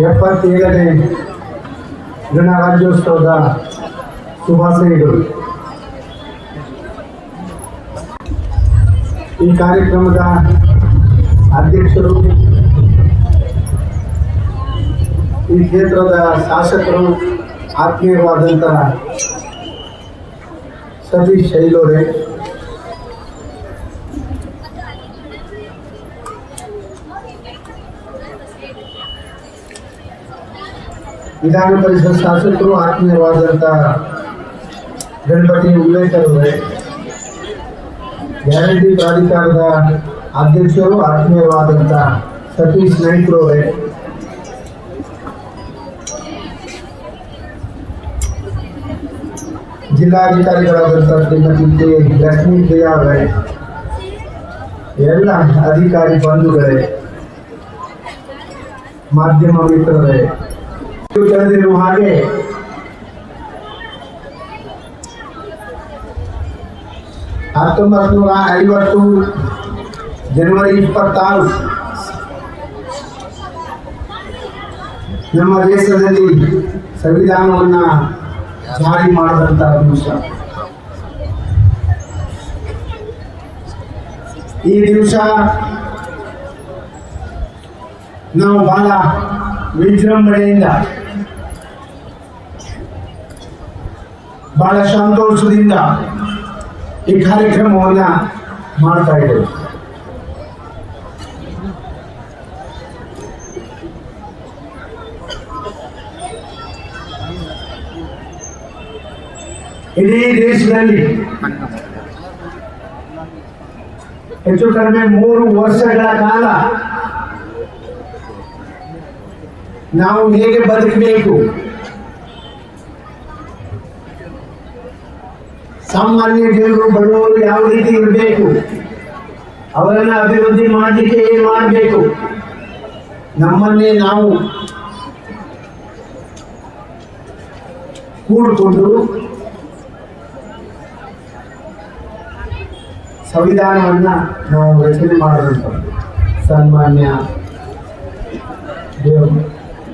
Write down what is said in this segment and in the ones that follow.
ಎಪ್ಪತ್ತೇಳನೇ ಗಣರಾಜ್ಯೋತ್ಸವದ ಶುಭಾಶಯಗಳು. ಈ ಕಾರ್ಯಕ್ರಮದ ಅಧ್ಯಕ್ಷರು ಈ ಕ್ಷೇತ್ರದ ಶಾಸಕರು ಆತ್ಮೀಯವಾದಂತಹ ಸತೀಶ್ ಶೈಲೋರೆ ವಿಧಾನ ಪರಿಷತ್ ಶಾಸಕರು ಆತ್ಮೀಯವಾದಂಥ ಗಣಪತಿ ಉಲ್ಲೇಖರವರೇ ಗ್ಯಾರಂಟಿ ಪ್ರಾಧಿಕಾರದ ಅಧ್ಯಕ್ಷರು ಆತ್ಮೀಯವಾದಂಥ ಸತೀಶ್ ನಾಯ್ಕರವರೇ ಜಿಲ್ಲಾಧಿಕಾರಿಗಳಾದಂಥ ಶ್ರೀಮತಿ ಲಕ್ಷ್ಮೀ ಪ್ರಿಯಾ ಅವರೇ, ಎಲ್ಲ ಅಧಿಕಾರಿ ಬಂಧುಗಳೇ, ಮಾಧ್ಯಮ ಮಿತ್ರರೇ ತಿಳಿದಿರುವ ಹಾಗೆ. ಹತ್ತೊಂಬತ್ತು ನೂರ ಐವತ್ತು ಜನವರಿ ಇಪ್ಪತ್ತಾರು, ನಮ್ಮ ದೇಶದಲ್ಲಿ ಸಂವಿಧಾನವನ್ನ ಜಾರಿ ಮಾಡಿದಂಥ ದಿವಸ. ಈ ದಿವಸ ನಾವು ಬಹಳ ವಿಜೃಂಭಣೆಯಿಂದ ಬಹಳ ಸಂತೋಷದಿಂದ ಈ ಕಾರ್ಯಕ್ರಮವನ್ನ ಮಾಡ್ತಾ ಇದ್ದೇವೆ ಇಡೀ ದೇಶದಲ್ಲಿ ಹೆಚ್ಚು ಕಡಿಮೆ ಮೂರು ವರ್ಷಗಳ ಕಾಲ ನಾವು ಹೇಗೆ ಬದುಕಬೇಕು ಸಾಮಾನ್ಯ ಜನರು ಬಡವರು ಯಾವ ರೀತಿ ಇರಬೇಕು? ಅವರನ್ನ ಅಭಿವೃದ್ಧಿ ಮಾಡಲಿಕ್ಕೆ ಏನು ಮಾಡಬೇಕು? ನಮ್ಮನ್ನೇ ನಾವು ಕೂಡಿಕೊಂಡು ಸಂವಿಧಾನವನ್ನ ನಾವು ರಚನೆ ಮಾಡಿದಂಥದ್ದು ಸನ್ಮಾನ್ಯ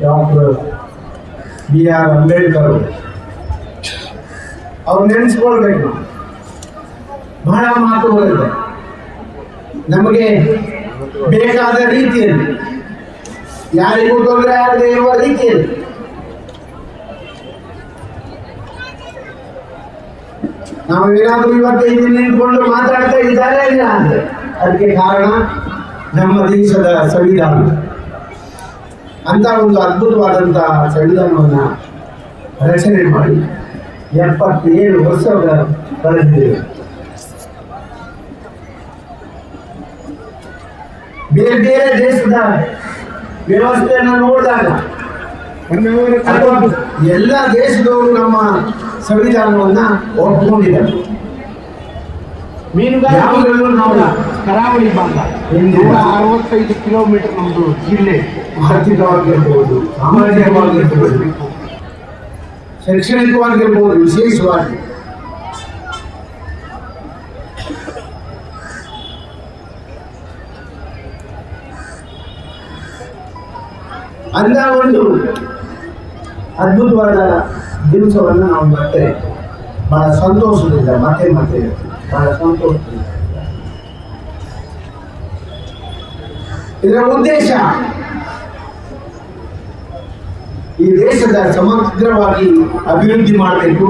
ಡಾಕ್ಟರ್ ಬಿ ಆರ್ ಅಂಬೇಡ್ಕರ್ ಅವರು. ಅವ್ರು ನೆನೆಸ್ಕೊಳ್ಬೇಕು. ಬಹಳ ಮಾತುಗಳಿದೆ ನಮಗೆ ಬೇಕಾದ ರೀತಿಯಲ್ಲಿ, ಯಾರಿಗೂ ತೊಂದರೆ ಆಗದೆ ಇರುವ ರೀತಿಯಲ್ಲಿ. ನಾವು ಏನಾದರೂ ಇವತ್ತೈದು ನಿಂತ್ಕೊಂಡು ಮಾತಾಡ್ತಾ ಇದ್ದಾರೆ ಇಲ್ಲ ಅದಕ್ಕೆ ಕಾರಣ ನಮ್ಮ ದೇಶದ ಸಂವಿಧಾನ. ಅಂತ ಒಂದು ಅದ್ಭುತವಾದಂತಹ ಸಂವಿಧಾನವನ್ನ ರಚನೆ ಮಾಡಿ. ಎಪ್ಪತ್ತೇಳು ವರ್ಷದ ಬರೆದಿದ್ದೇವೆ ಬೇರೆ ಬೇರೆ ದೇಶದ ವ್ಯವಸ್ಥೆಯನ್ನು ನೋಡಿದಾಗ ಎಲ್ಲ ದೇಶದವರು ನಮ್ಮ ಸಂವಿಧಾನವನ್ನ ಒಪ್ಪಿಕೊಂಡಿದ್ದಾರೆ ಮೀನುಗಾರಿಕೆ ಯಾವುದರಲ್ಲೂ ನಾವು ಕರಾವಳಿ ಭಾಗ. ಹಿಂದೆ. ನೂರ ಅರವತ್ತೈದು ಕಿಲೋಮೀಟರ್ ನಮ್ದು ಜಿಲ್ಲೆ. ಆರ್ಥಿಕವಾಗಿರ್ಬೋದು ಸಾಮಾಜಿಕವಾಗಿರ್ಬೋದು. ಶೈಕ್ಷಣಿಕವಾಗಿರ್ಬೋದು ವಿಶೇಷವಾಗಿ ಅಂತ ಒಂದು ಅದ್ಭುತವಾದ ದಿವಸವನ್ನು ನಾವು ಮತ್ತೆ ಬಹಳ ಸಂತೋಷದಿಂದ ಮತ್ತೆ ಮತ್ತೆ ಬಹಳ ಸಂತೋಷದಿಂದ ಇದರ ಉದ್ದೇಶ ಈ ದೇಶದ ಸಮಗ್ರವಾಗಿ ಅಭಿವೃದ್ಧಿ ಮಾಡಬೇಕು.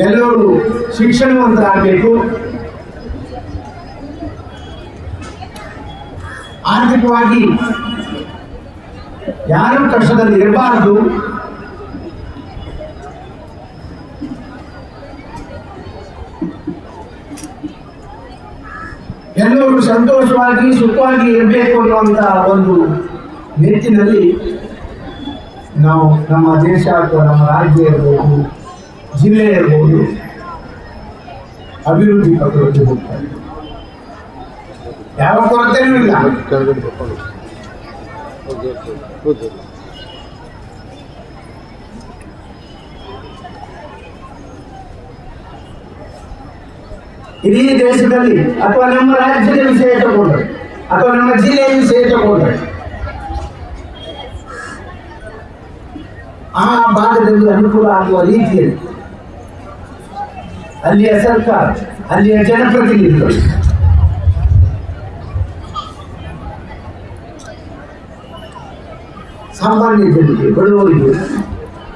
ಎಲ್ಲರೂ ಶಿಕ್ಷಣವಂತರಾಗಬೇಕು. ಆರ್ಥಿಕವಾಗಿ ಯಾರು ಕಷ್ಟದಲ್ಲಿ ಇರಬಾರದು. ಎಲ್ಲರೂ ಸಂತೋಷವಾಗಿ, ಸುಖವಾಗಿ ಇರಬೇಕು ಅನ್ನುವಂತಹ ಒಂದು ನಿಟ್ಟಿನಲ್ಲಿ ನಾವು ನಮ್ಮ ದೇಶ ಅಥವಾ ನಮ್ಮ ರಾಜ್ಯ ಇರ್ಬೋದು, ಜಿಲ್ಲೆ ಇರ್ಬೋದು, ಅಭಿವೃದ್ಧಿ ಪಥದಲ್ಲಿ ಹೋಗ್ತಾರೆ ಯಾವ ಕೊರತೆಯೂ ಇಲ್ಲ. ಇಡೀ ದೇಶದಲ್ಲಿ ಅಥವಾ ನಮ್ಮ ರಾಜ್ಯದ ವಿಷಯ ತಗೊಂಡ್ರೆ, ಅಥವಾ ನಮ್ಮ ಜಿಲ್ಲೆಯ ವಿಷಯ ತಗೊಂಡ್ರೆ ಆ ಭಾಗದಲ್ಲಿ ಅನುಕೂಲ ಆಗುವ ರೀತಿಯಲ್ಲಿ ಅಲ್ಲಿಯ ಸರ್ಕಾರ, ಅಲ್ಲಿಯ ಜನಪ್ರತಿನಿಧಿಗಳು. ಸಾಮಾನ್ಯ ಜನರಿಗೆ, ಬಡವರಿಗೆ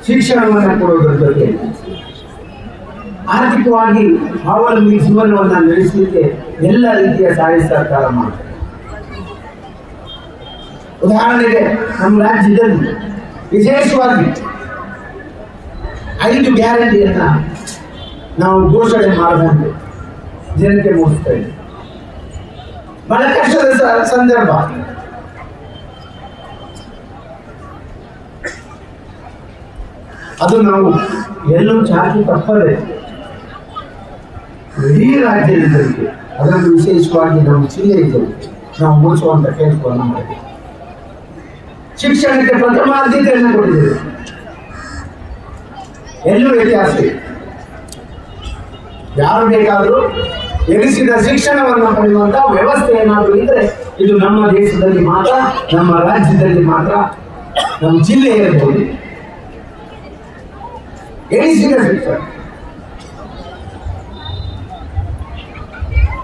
ಶಿಕ್ಷಣವನ್ನು ಕೊಡುವುದರ ಜೊತೆ ಆರ್ಥಿಕವಾಗಿ ಅವಲಂಬಿ ಜೀವನವನ್ನು ನಡೆಸಲಿಕ್ಕೆ ಎಲ್ಲ ರೀತಿಯ ಸಹಾಯ ಸರ್ಕಾರ ಮಾಡ್ತಾರೆ. ಉದಾಹರಣೆಗೆ ನಮ್ಮ ರಾಜ್ಯದಲ್ಲಿ ವಿಶೇಷವಾಗಿ ಐದು ಗ್ಯಾರಂಟಿಯನ್ನ ನಾವು ಘೋಷಣೆ ಮಾಡಬಹುದು ಜನತೆ ಮುಗಿಸ್ತಾ ಇದ್ದೀವಿ ಬಹಳ ಕಷ್ಟದ ಸ- ಸಂದರ್ಭ. ಅದು ನಾವು ಎಲ್ಲೂ ಚಾಚು ತಪ್ಪದೆ ಇಡೀ ರಾಜ್ಯದಲ್ಲಿ ಅದರಲ್ಲೂ ವಿಶೇಷವಾಗಿ ನಮ್ಮ ಜಿಲ್ಲೆಯಲ್ಲಿ ನಾವು ಮುಗಿಸುವಂತ ಕೆಲಸವನ್ನು ಮಾಡಿದ್ದೇವೆ. ಶಿಕ್ಷಣಕ್ಕೆ ಪ್ರಥಮ ಆದ್ಯತೆಯನ್ನು ಕೊಟ್ಟಿದ್ದೇವೆ. ಎಲ್ಲೂ ವ್ಯತ್ಯಾಸ ಇದೆ ಯಾರು ಬೇಕಾದರೂ ಎನಿಸಿದ ಶಿಕ್ಷಣವನ್ನು ಪಡೆಯುವಂತ ವ್ಯವಸ್ಥೆ ಏನಾದರೂ ಇದ್ರೆ ಇದು ನಮ್ಮ ದೇಶದಲ್ಲಿ ಮಾತ್ರ, ನಮ್ಮ ರಾಜ್ಯದಲ್ಲಿ ಮಾತ್ರ, ನಮ್ಮ ಜಿಲ್ಲೆ ಇರಬಹುದು. ಎನಿಸಿದ ಶಿಕ್ಷಣ.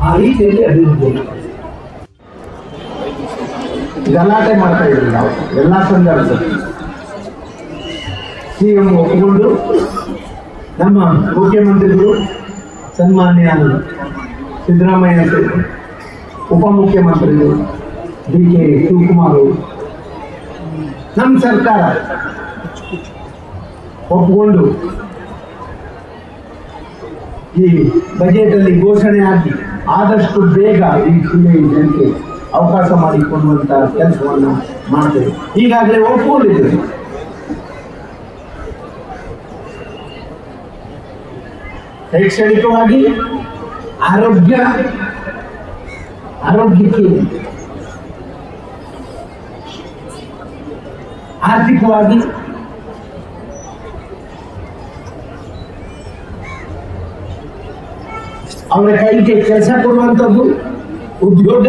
ಆ ರೀತಿಯಲ್ಲಿ ಅಭಿವೃದ್ಧಿ ಗಲಾಟೆ ಮಾಡ್ತಾ ಇದ್ದೀವಿ ನಾವು. ಎಲ್ಲ ಸಂದರ್ಭದಲ್ಲಿ ಸಿಎಂ ಒಪ್ಪಿಕೊಂಡು ನಮ್ಮ ಮುಖ್ಯಮಂತ್ರಿಗಳು ಸನ್ಮಾನ್ಯ ಸಿದ್ದರಾಮಯ್ಯ ಅವರು, ಉಪಮುಖ್ಯಮಂತ್ರಿಗಳು ಡಿ ಕೆ ಶಿವಕುಮಾರ್ ಅವರು. ನಮ್ಮ ಸರ್ಕಾರ ಒಪ್ಪಿಕೊಂಡು ಈ ಬಜೆಟ್ ಅಲ್ಲಿ ಘೋಷಣೆ ಆಗಿ ಆದಷ್ಟು ಬೇಗ ಈ ಜಿಲ್ಲೆಯ ಜನತೆ ಅವಕಾಶ ಮಾಡಿಕೊಡುವಂತ ಕೆಲಸವನ್ನ ಮಾಡ್ತೇವೆ. ಈಗಾಗಲೇ ಒಪ್ಪಿಕೊಂಡಿದ್ದೇವೆ. ಶೈಕ್ಷಣಿಕವಾಗಿ ಆರೋಗ್ಯ, ಆರೋಗ್ಯಕ್ಕೆ, ಆರ್ಥಿಕವಾಗಿ ಅವರ ಕೈಗೆ ಕೆಲಸ ಕೊಡುವಂಥದ್ದು ಉದ್ಯೋಗ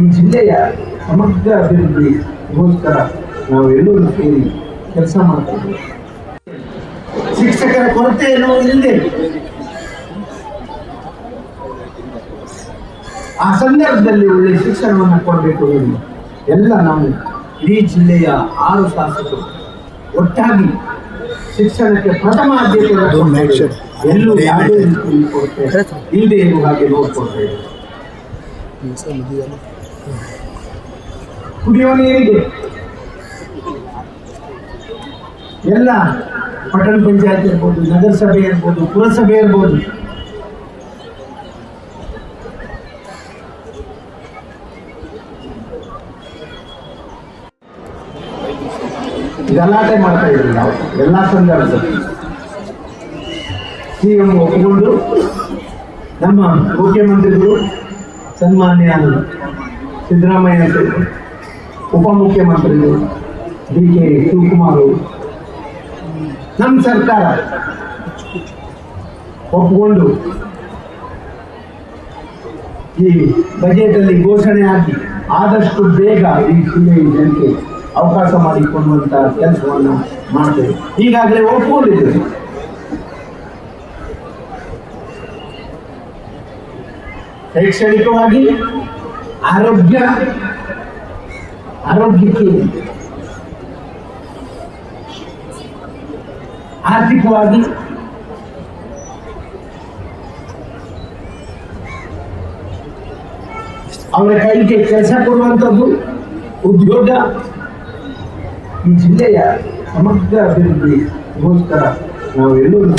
ಈ ಜಿಲ್ಲೆಯ ಸಮಗ್ರ ಅಭಿವೃದ್ಧಿಗೋಸ್ಕರ ನಾವು ಎಲ್ಲರೂ ಸೇರಿ ಕೆಲಸ ಮಾಡ್ತಾ ಇದ್ದೇವೆ ಕೊರತೆ ಎನ್ನುವುದು ಇಲ್ಲದೆ. ಆ ಸಂದರ್ಭದಲ್ಲಿ ಒಳ್ಳೆ ಶಿಕ್ಷಣವನ್ನು ಕೊಡಬೇಕು ಎಂದು ಎಲ್ಲ ನಾವು ಇಡೀ ಜಿಲ್ಲೆಯ ಆರು ಶಾಸಕರು ಒಟ್ಟಾಗಿ ಶಿಕ್ಷಣಕ್ಕೆ ಪ್ರಥಮ ಆದ್ಯತೆ. ಎಲ್ಲೂ ಯಾವುದೇ ಇಲ್ಲದೆ ಇರುವ ಹಾಗೆ ನೋಡ್ಕೊಳ್ತೇವೆ ಕುಡಿಯುವ ನೀರಿಗೆ. ಎಲ್ಲ ಪಟ್ಟಣ ಪಂಚಾಯತ್ ಇರ್ಬೋದು, ನಗರಸಭೆ ಇರ್ಬೋದು, ಪುರಸಭೆ ಇರ್ಬೋದು. ಗಲಾಟೆ ಮಾಡ್ತಾ ಇದ್ದೀವಿ ನಾವು, ಎಲ್ಲ ಸಂದರ್ಭದಲ್ಲಿ. ಸಿಎಂ ಒಪ್ಪಿಕೊಂಡು ನಮ್ಮ ಮುಖ್ಯಮಂತ್ರಿಗಳು ಸನ್ಮಾನ್ಯ ಸಿದ್ದರಾಮಯ್ಯ ಉಪಮುಖ್ಯಮಂತ್ರಿಗಳು ಡಿ ಕೆ ಶಿವಕುಮಾರ್ ನಮ್ಮ ಸರ್ಕಾರ ಒಪ್ಪಿಕೊಂಡು ಈ ಬಜೆಟ್ ಅಲ್ಲಿ ಘೋಷಣೆ ಆಗಿ ಆದಷ್ಟು ಬೇಗ ಈ ಜಿಲ್ಲೆಯ ಜನತೆ ಅವಕಾಶ ಮಾಡಿಕೊಡುವಂತ ಕೆಲಸವನ್ನ ಮಾಡ್ತೇವೆ. ಈಗಾಗಲೇ ಒಪ್ಪಿಕೊಂಡಿದ್ದೇವೆ ಶೈಕ್ಷಣಿಕವಾಗಿ ಆರೋಗ್ಯ, ಆರೋಗ್ಯಕ್ಕೆ ಆರ್ಥಿಕವಾಗಿ ಅವರ ಕೈಗೆ ಕೆಲಸ ಕೊಡುವಂಥದ್ದು ಉದ್ಯೋಗ ಈ ಜಿಲ್ಲೆಯ ಸಮಗ್ರ ಅಭಿವೃದ್ಧಿಗೋಸ್ಕರ ನಾವು ಎಲ್ಲರೂ